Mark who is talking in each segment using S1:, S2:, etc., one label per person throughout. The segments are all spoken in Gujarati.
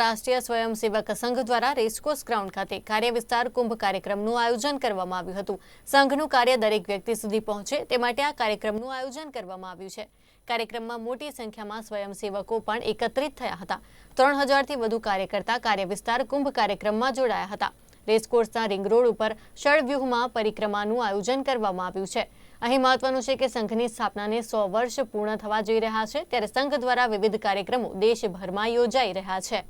S1: રાષ્ટ્રીય સ્વયંસેવક સંઘ દ્વારા રેસકોર્સ ગ્રાઉન્ડ ખાતે કાર્ય વિસ્તાર કુંભ કાર્યક્રમનું આયોજન કરવામાં આવ્યું હતું. સંઘનું કાર્ય દરેક વ્યક્તિ સુધી પહોંચે તે માટે આ કાર્યક્રમનું આયોજન કરવામાં આવ્યું છે. કાર્યક્રમમાં મોટી સંખ્યામાં સ્વયંસેવકો પણ એકત્રિત થયા હતા. ત્રણ હજારથી વધુ કાર્યકર્તા કાર્ય વિસ્તાર કુંભ કાર્યક્રમમાં જોડાયા હતા. રેસકોર્સના રિંગ રોડ ઉપર ષડવ્યૂહમાં પરિક્રમાનું આયોજન કરવામાં આવ્યું છે. અહીં મહત્વનું છે કે સંઘની સ્થાપનાને સો વર્ષ પૂર્ણ થવા જઈ રહ્યા છે, ત્યારે સંઘ દ્વારા વિવિધ કાર્યક્રમો દેશભરમાં યોજાઈ રહ્યા છે.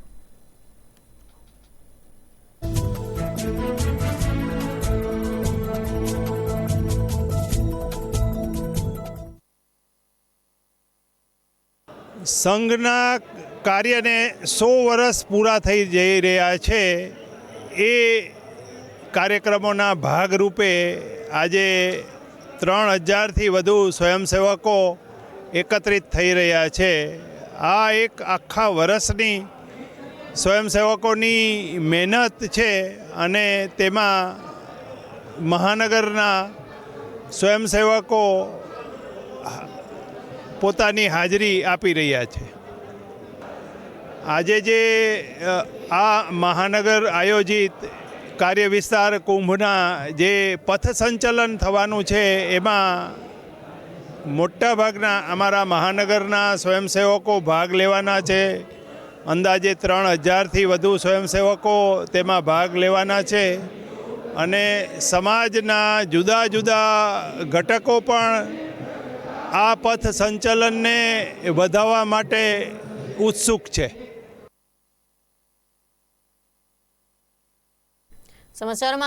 S2: સંઘના કાર્યને સો વર્ષ પૂરા થઈ જઈ રહ્યા છે. એ કાર્યક્રમોના ભાગરૂપે આજે ત્રણ હજારથી વધુ સ્વયંસેવકો એકત્રિત થઈ રહ્યા છે. આ એક આખા વર્ષની સ્વયંસેવકોની મહેનત છે અને તેમાં મહાનગરના સ્વયંસેવકો પોતાની હાજરી આપી રહ્યા છે. આજે જે આ મહાનગર આયોજિત કાર્ય વિસ્તાર કુંભના જે પથ સંચલન થવાનું છે, એમાં મોટાભાગના અમારા મહાનગરના સ્વયંસેવકો ભાગ લેવાના છે. અંદાજે ત્રણ હજારથી વધુ સ્વયંસેવકો તેમાં ભાગ લેવાના છે. અને સમાજના જુદા જુદા ઘટકો પણ આ પથ સંચલનને વધારવા માટે ઉત્સુક છે.
S1: સમાચારમાં